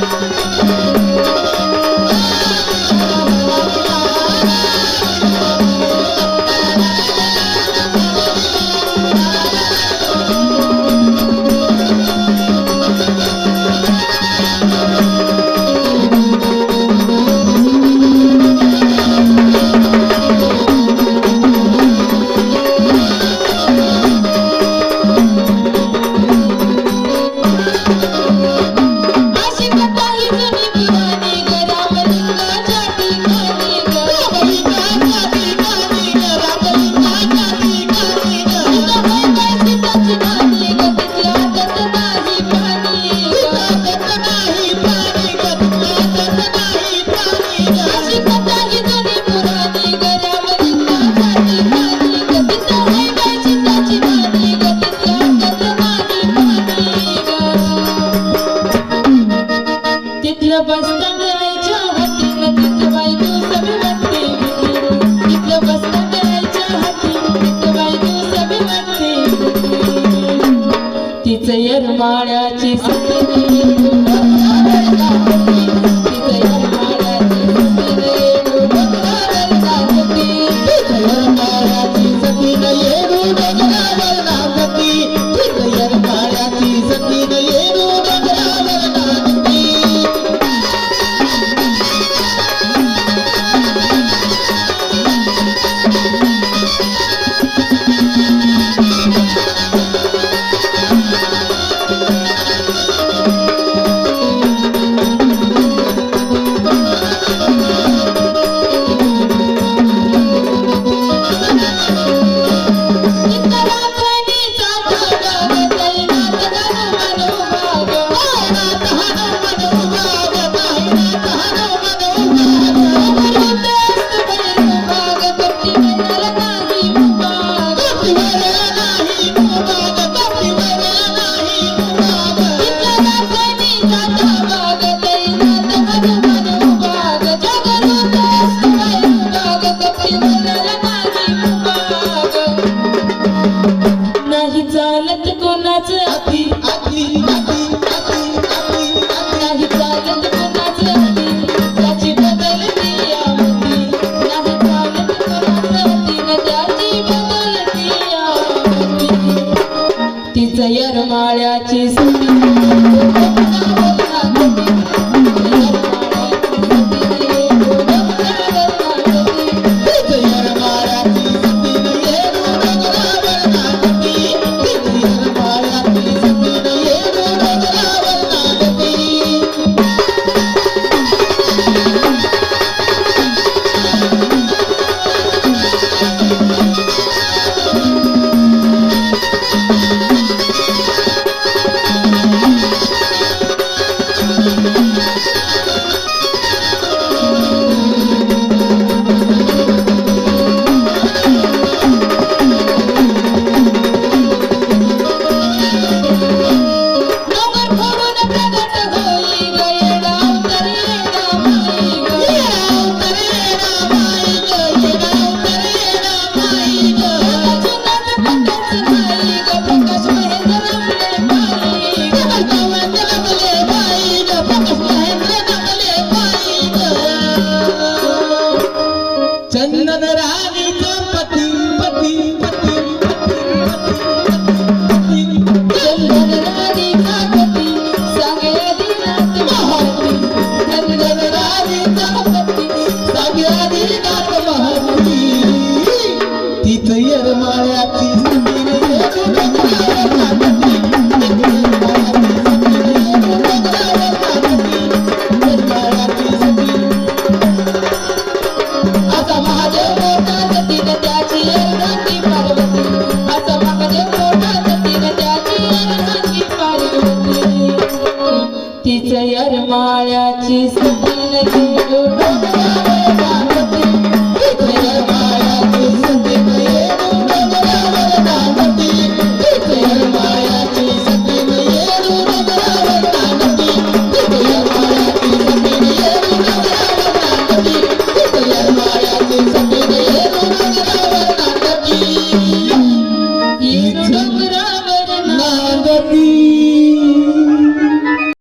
Thank you. येरमाळ्याची Sati यरमाळ्याची Sati Kannada ragi Jesus.